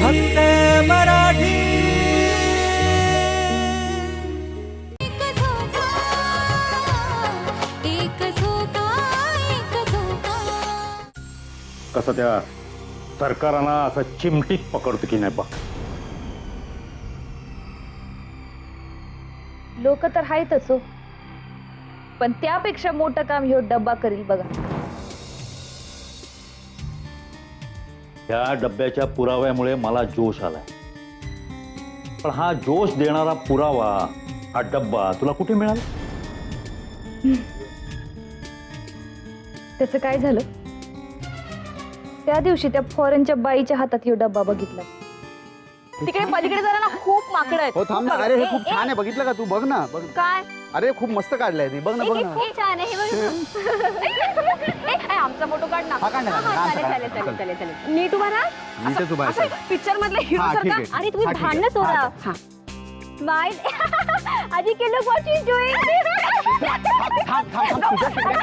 फक्त मराठी. एक झोका एक झोका एक झोका. कसं त्या सरकारांना असं चिमटीत पकडतो की नाही बा? लोक तर आहेतच हो. पण त्यापेक्षा मोठं काम ह्यो डब्बा करील बघा. ह्या डब्याच्या पुराव्यामुळे मला जोश आलाय. पण हा जोश देणारा पुरावा हा डब्बा तुला कुठे मिळाला? त्याचं काय झालं? त्या दिवशी त्या फॉरेनच्या बाईच्या हातात ह्यो डब्बा बघितला. तिकडे पलीकडे जरा ना खूप माकडं आहेत. हो थांब ना. खूप अरे हे. खूप छान आहे. बघितलं का तू? बघ ना बघ. काय? अरे खूप मस्त काढलंय ती. बघ ना बघ ना. खूप छान आहे. हे बघ. ना. ए, ए, आमचा फोटो काढ ना. हा, काढ ना, काढ ना. हा, चालेल काढ, चालेल काढ. चालेल चालेल चालेल. नीट उभा राहा. नीटच उभा. पिक्चर मधले हिरो हा, ठीक सारखा. अरे तुम्ही हा, ठीक आहे. भांडणं सोडा. हा. स्माइल आधी इज डुईंग थांब थांब थांब.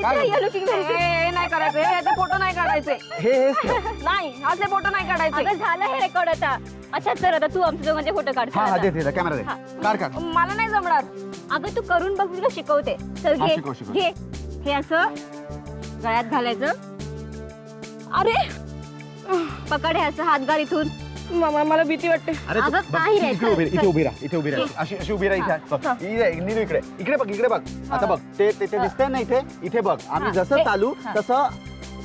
नाही करायचं. याचे फोटो नाही काढायचे. हे हेच ठेव. नाही असे फोटो नाही काढायचे. झालं हे रेकॉर्ड आता. अच्छा तर आता तू आमच्या दोघांचे फोटो काढ हा हा दे दे कॅमेरा दे. काढ काढ. मला नाही जमणार. अगं तू करून बघ तुला शिकवते. चल हा, घे. शिकव, शिकव. घे. हे असं. गळ्यात घालायचं. अरे! पकड हे असं हात घाल इथून. मामा मला भीती वाटते. अरे तू- अगं, बघ, काही नाही, इथे उभी चल, इथे चल. उभी राहा इथे उभी राहा अशी अशी उभी राहा इथे. बघ, हा. इथे, नीलू इकडे. इकडे बघ इकडे बघ. आता बघ ते ते ते दिसतंय ना इथे? इथे बघ. आम्ही हा. जसं हे- चालू हा. तसं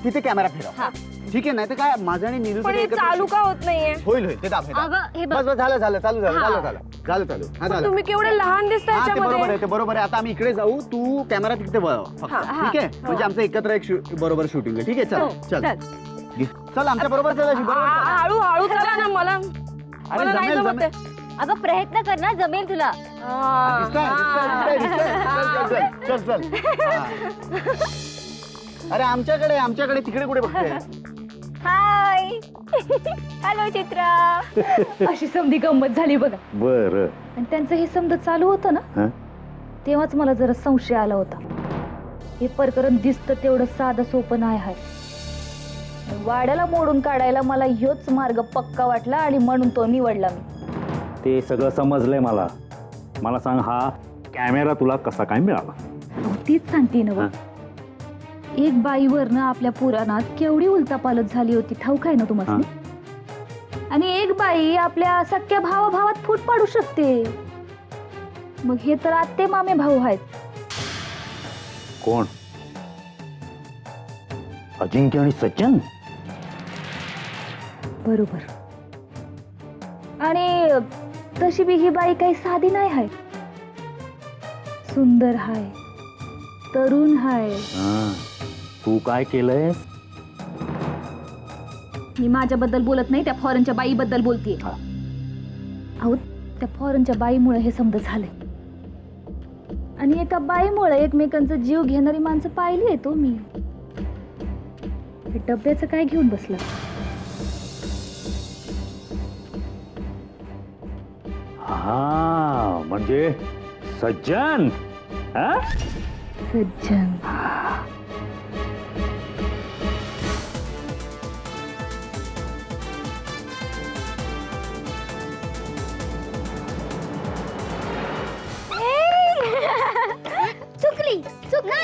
तिथे कॅमेरा फिरव. हा. ठीक आहे नाही तर काय माझं आणि पण हे चालू का होत नाहीये? होईल होईल. ते दाब हे दाब. अगं हे बघ. बस बस झालं झालं चालू झालं हा. झालं झालं. झालं चालू. हा झालं. तुम्ही केवढे लहान दिसता हा ते बरोबर याच्यामध्ये आहे ते बरोबर आहे. आता आम्ही इकडे जाऊ तू कॅमेरा तिकडे वळव फक्त. हा, हा. ठीक आहे? म्हणजे आमचं एकत्र एक शू- बरोबर शूटिंग आहे. ठीक आहे हो, चल चल. चल. घे. चल आमच्या बरोबर चल अशी, बरोबर चल. हळू हळू चला ना मला. अरे मला नाही जमेल जमत अगं प्रयत्न कर ना जमेल तुला. दिसतंय, दिसतंय, दिसतंय, दिसतंय. चल चल चल. चल हा. अरे आमच्याकडे आमच्याकडे तिकडे कुठे बघते? हाय. हॅलो चित्रा. अशी समधी गंमत झाली बघा. बर. आणि त्यांचं हे समज चालू होतं ना तेव्हाच मला जरा संशय आला होता. हे प्रकरण दिसतं तेवढं साधं सोपं नाही आहे वाड्याला मोडून काढायला मला ह्योच मार्ग पक्का वाटला आणि म्हणून तो निवडला मी. ते सगळं समजलंय मला. मला सांग हा कॅमेरा तुला कसा काय मिळाला? अहो, तीच सांगते ना. एक बाईवरनं आपल्या पुराणात केवढी उलतापालत झाली होती ठाऊक आहे ना तुम्हाला? आणि एक बाई आपल्या सख्या भावा भावात फूट पाडू शकते. मग हे तर आत्ते मामे भाऊ आहेत. कोण? अजिंक्य आणि सचिन? बरोबर. आणि तशी बी ही बाई काही साधी नाही आहे सुंदर हाय. तरुण हाय. हा. तू काय केलंयस? मी माझ्याबद्दल बोलत नाही त्या फॉरेनच्या बाईबद्दल बोलतेय. हा. अहो त्या फॉरेनच्या बाईमुळे हे समज झालंय. आणि एका बाईमुळे एकमेकांचा जीव घेणारी माणसं पाहिली आहे तो मी. हे डब्याचं काय घेऊन बसला? हा म्हणजे सज्जन हा? सज्जन. चुकली चुकली.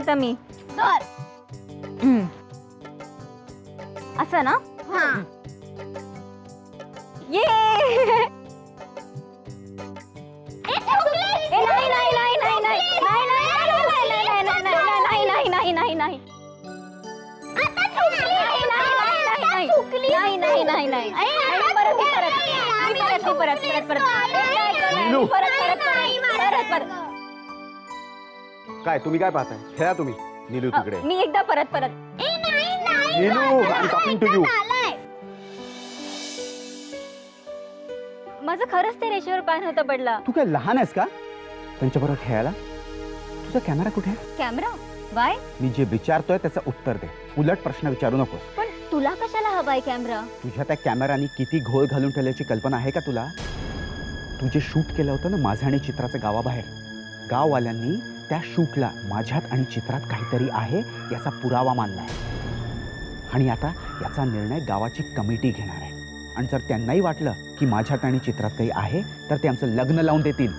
आता मी. सर असं ना हाँ ये काय तुम्ही काय पाहताय खेळा तुम्ही नीलू तिकडे. मी एकदा परत परत. ए नाही नाही Neelu I talking to you झालंय. माझं खरंच ते रेषेवर पाय नव्हता पडला. तू काय लहान आहेस का? त्यांच्या बरोबर खेळायला? तुझा कॅमेरा कुठे आहे? कॅमेरा? बाय मी जे विचारतोय त्याचं उत्तर दे. उलट प्रश्न विचारू नकोस. पण तुला कशाला हवाय कॅमेरा? तुझ्या त्या कॅमेरानी किती घोळ घालून ठेवल्याची कल्पना आहे का तुला? तू जे शूट केलं होतं ना माझं आणि चित्राचं गावाबाहेर. गाववाल्यांनी त्या शूटला माझ्यात आणि चित्रात काहीतरी आहे याचा पुरावा मानला आहे आणि आता याचा निर्णय गावाची कमिटी घेणार आहे. आणि जर त्यांनाही वाटलं की माझ्यात आणि चित्रात काही आहे तर ते आमचं लग्न लावून देतील.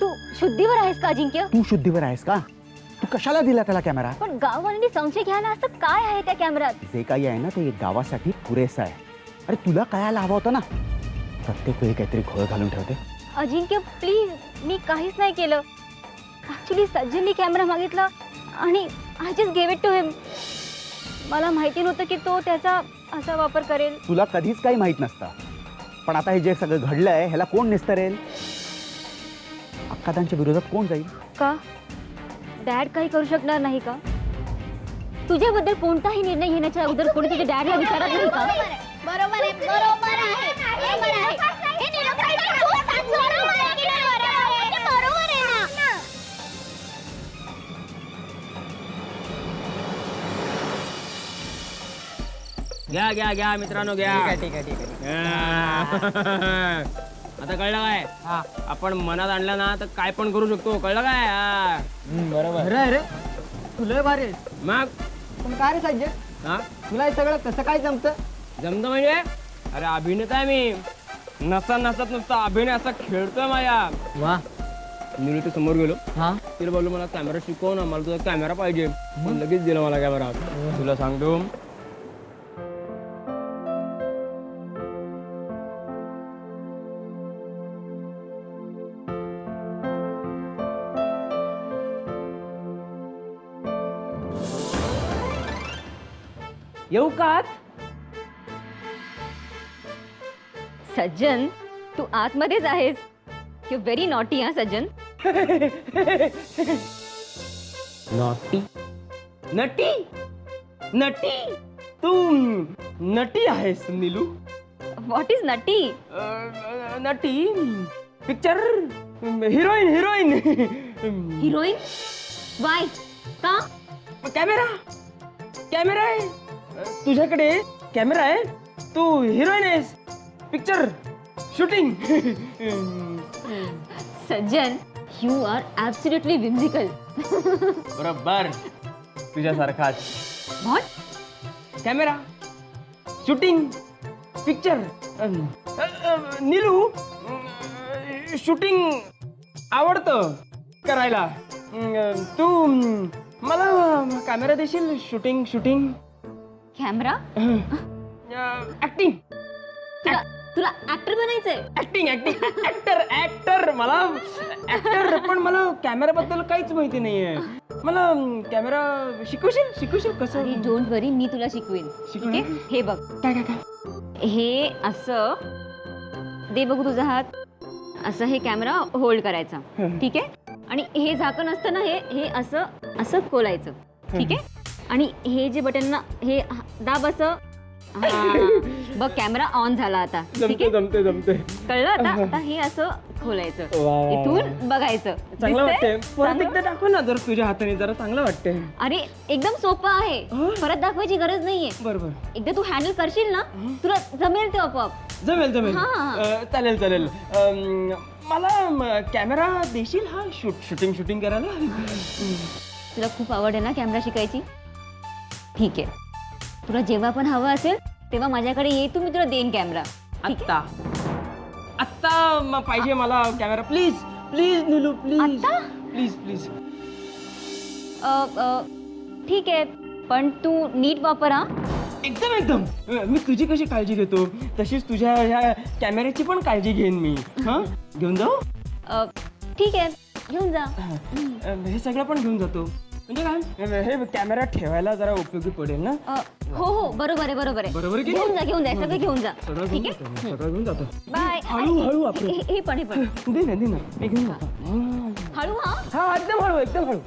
तू शुद्धीवर आहेस का अजिंक्य तू शुद्धीवर आहेस का? तू कशाला दिला त्याला कॅमेरा पण गाववाल्यांनी संशय घ्यायला असं काय आहे त्या कॅमेऱ्यात जे काही आहे ना ते गावासाठी पुरेसं आहे. अरे तुला कळायला हवा होता ना? प्रत्येक वेळी काहीतरी घोळ घालून ठेवते. अजिंक्य प्लीज मी काहीच नाही केलं. ऍक्च्युली सज्जननी कॅमेरा मागितला आणि I just gave it to him मला माहिती नव्हतं की तो त्याचा असा वापर करेल. तुला कधीच काही माहीत नसतं. पण आता हे जे सगळं घडलंय ह्याला कोण निस्तरेल? अक्कादांच्या विरोधात कोण जाईल? का? डॅड काही करू शकणार नाही का? तुझ्याबद्दल कोणताही निर्णय घेण्याच्या अगोदर कोणी तुझ्या डॅडला विचारत नाही का? बरोबर आहे. घ्या घ्या घ्या मित्रांनो घ्या. ठीक आहे ठीक आहे ठीक आता कळलं काय? आपण मनात आणलं ना तर काय पण करू शकतो. कळलं काय? हा. बरोबर. अरे अरे. तुला भारी आहेस. मग? पण काय रे साज्य? हा? तुला हे सगळं कसं काय जमतं? जमतं म्हणजे? अरे अभिनेता आहे मी. नसा नसत नुसता अभिनय असा खेळतोय माझ्या. वा. मी ते समोर गेलो. हा. तिला बोललो मला कॅमेरा शिकव ना. मला तुझा कॅमेरा पाहिजे. मग लगेच दिला मला कॅमेरा तुला सांगतो येऊ का आत? सज्जन तू आतमध्येच आहेस. यू व्हेरी नॉटी हा सज्जन. नटी नटी? नटी? तू नटी आहेस नीलू. व्हॉट इज़ नटी? अ, नटी. Picture heroine heroine heroine why का कॅमेरा कॅमेरा आहे तुझ्याकडे कॅमेरा आहे? तू हिरोईन आहेस. Picture shooting Sajjan you are absolutely whimsical बरोबर. तुझ्यासारखाच what camera shooting picture Neelu shooting आवडतं करायला. तू मला कॅमेरा देशील? Shooting shooting camera? ऍक्टिंग तुला तुला ऍक्टर बनायचंय. ऍक्टिंग ऍक्टिंग ऍक्टर ऍक्टर मला ऍक्टर पण मला कॅमेराबद्दल काहीच माहिती नाहीये. मला कॅमेरा शिकवशील? शिकवशील अरे कसं डोंट वरी मी तुला शिकवेन. शिकवेन? ठीक आहे? हे बघ. काय काय काय? हे असं दे बघू तुझा हात. असं हे कॅमेरा होल्ड करायचा. ठीक आहे? आणि हे झाकण असतं ना हे हे असं असं खोलायचं. ठीक आहे? आणि हे जे बटन ना हे दाब असं हा. बघ कॅमेरा ऑन झाला आता. ठीक जमते आहे? जमते जमते कळलं आता? आता हे असं खोलायचं. वा, वा, वा. इथून बघायचं. चांगलं दिसतंय? वाटतंय. परत चांगलं? एकदा दाखव ना जर तुझ्या हाताने जरा चांगलं वाटतंय. अरे एकदम सोपं आहे? परत दाखवायची गरज नाहीये. बरोबर. एकदा तू हँडल करशील ना तुला जमेल ते आपोआप. जमेल जमेल. हा. अं, चालेल चालेल. अं, मला कॅमेरा देशील हा? शूट शूटिंग शूटिंग करायला? तुला खूप आवड आहे ना कॅमेरा शिकायची? ठीक आहे. तुला जेव्हा पण हवं असेल तेव्हा माझ्याकडे ये. तू मी तुला देईन कॅमेरा आत्ता. आत्ता म, पाहिजे मला camera please please Neelu please आत्ता? प्लीज प्लीज अ, अ, ठीक आहे. पण तू नीट वापर हा. एकदम एकदम. मी तुझी कशी काळजी घेतो? तशीच तुझ्या ह्या कॅमेऱ्याची पण काळजी घेईन मी. हा? घेऊन जाऊ? अ, ठीक आहे. घेऊन जा. अं, हे सगळं पण घेऊन जातो. म्हणजे काय? हे कॅमेरा ठेवायला जरा उपयोगी पडेल ना? अ, हो हो बरोबर आहे बरोबर आहे. बरोबर आहे की घेऊन जा घेऊन जा सगळं घेऊन जा. सगळं घेऊन ठीक जातो आहे मी, सगळं घेऊन जातो. बाय. हळू हळू हे हे पण हे पण. दे ना दे ना. मी घेऊन जातो हळू हा हा एकदम हळू एकदम हळू.